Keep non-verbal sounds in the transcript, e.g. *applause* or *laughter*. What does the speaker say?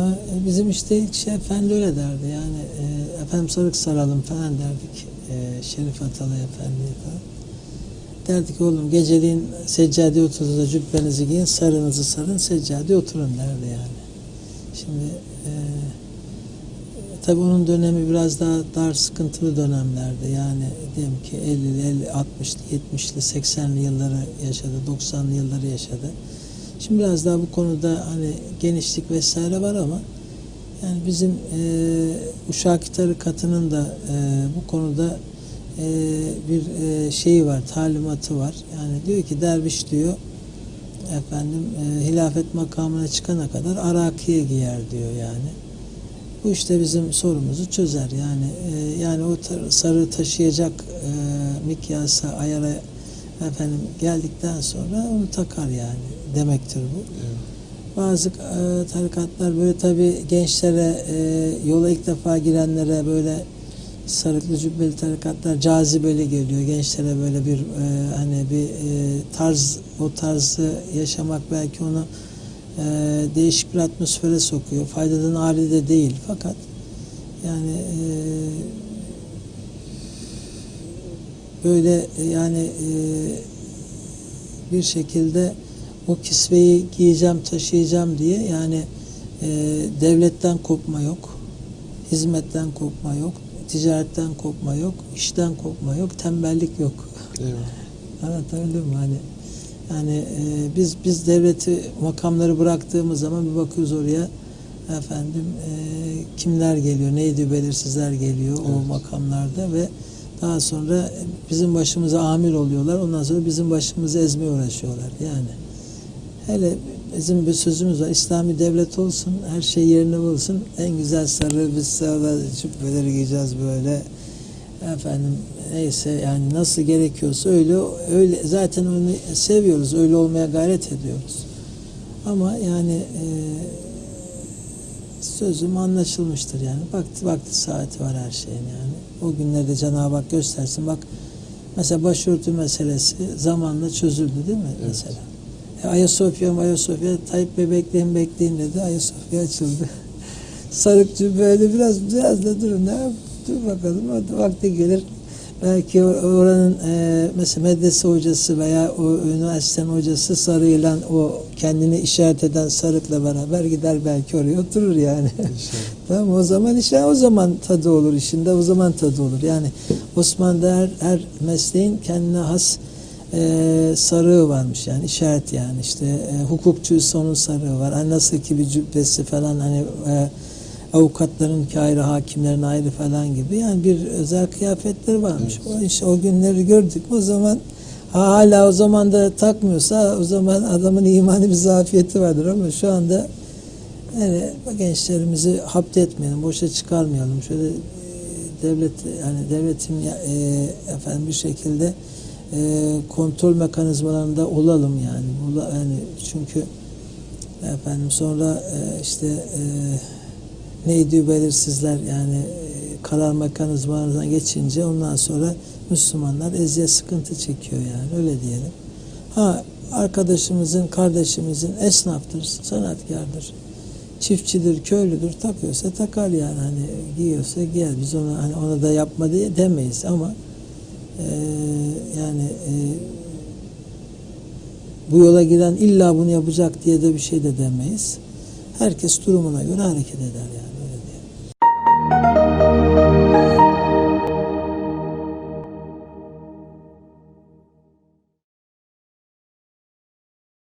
E, Bizim işte şey efendi öyle derdi yani e, efendim sarık saralım falan derdik e, Şerif Atalay Efendi'ye falan. Derdik oğlum geceliğin seccadeye oturduğunuzda cübbenizi giyin sarınızı sarın seccadeye oturun derdi yani. Şimdi e, tabii onun dönemi biraz daha dar sıkıntılı dönemlerdi yani diyelim ki 50'li 50 60'lı 70'li 80'li yılları yaşadı 90'lı yılları yaşadı. Şimdi biraz daha bu konuda hani genişlik vesaire var ama yani bizim e, Uşak tarikatının da e, bu konuda e, bir e, şeyi var, talimatı var. Yani diyor ki derviş diyor efendim e, hilafet makamına çıkana kadar arakiye giyer diyor yani. Bu işte bizim sorumuzu çözer. Yani e, yani o sarı taşıyacak e, mikyasa, ayara efendim geldikten sonra onu takar yani demektir bu. Bazı e, tarikatlar böyle tabi gençlere e, yola ilk defa girenlere böyle sarıklı cübbeli tarikatlar cazibeli geliyor. Gençlere böyle bir e, hani bir e, tarz o tarzı yaşamak belki onu e, değişik bir atmosfere sokuyor. Faydadan hali de değil fakat yani e, böyle e, yani e, bir şekilde o kisveyi giyeceğim, taşıyacağım diye yani e, devletten kopma yok, hizmetten kopma yok, ticaretten kopma yok, işten kopma yok, tembellik yok. Eyvallah. *laughs* Anlatabildim mi? Hani yani e, biz biz devleti makamları bıraktığımız zaman bir bakıyoruz oraya efendim e, kimler geliyor, neydi belirsizler geliyor o Evet. makamlarda ve daha sonra bizim başımıza amir oluyorlar. Ondan sonra bizim başımızı ezmeye uğraşıyorlar. Yani hele bizim bir sözümüz var. İslami devlet olsun, her şey yerine bulsun. En güzel sarı biz sarı cübbeleri giyeceğiz böyle. Efendim neyse yani nasıl gerekiyorsa öyle öyle zaten onu seviyoruz. Öyle olmaya gayret ediyoruz. Ama yani e, sözüm anlaşılmıştır yani. Vakti vakti saati var her şeyin yani. O günlerde Cenab-ı Hak göstersin. Bak mesela başörtü meselesi zamanla çözüldü değil mi Evet. mesela? E, Ayasofya Ayasofya Tayyip Bey bekleyin bekleyin dedi. Ayasofya açıldı. *laughs* Sarıkçı böyle biraz biraz da durun ya. Dur bakalım o vakti gelir. Belki or- oranın e, mesela medrese hocası veya o üniversitenin hocası sarıyla o kendini işaret eden sarıkla beraber gider belki oraya oturur yani. *laughs* Tamam o zaman işte o zaman tadı olur işinde o zaman tadı olur. Yani Osmanlı'da her, her mesleğin kendine has e, sarığı varmış yani işaret yani işte e, hukukçuysa onun sarığı var. Hani nasıl ki bir cübbesi falan hani e, avukatların ki ayrı hakimlerin ayrı falan gibi yani bir özel kıyafetleri varmış. O işte o günleri gördük o zaman ha, hala o zaman da takmıyorsa o zaman adamın imani bir zafiyeti vardır ama şu anda yani gençlerimizi hapt etmeyelim, boşa çıkarmayalım. Şöyle e, devlet yani devletin e, efendim bir şekilde e, kontrol mekanizmalarında olalım yani. Bula- yani çünkü efendim sonra e, işte e, neydi belirsizler yani e, karar mekanizmalarından geçince ondan sonra Müslümanlar eziyet sıkıntı çekiyor yani öyle diyelim. Ha arkadaşımızın, kardeşimizin esnaftır, sanatkardır çiftçidir, köylüdür takıyorsa takar yani hani giyiyorsa giyer. Biz ona hani ona da yapma diye demeyiz ama eee, yani eee, bu yola giren illa bunu yapacak diye de bir şey de demeyiz. Herkes durumuna göre hareket eder yani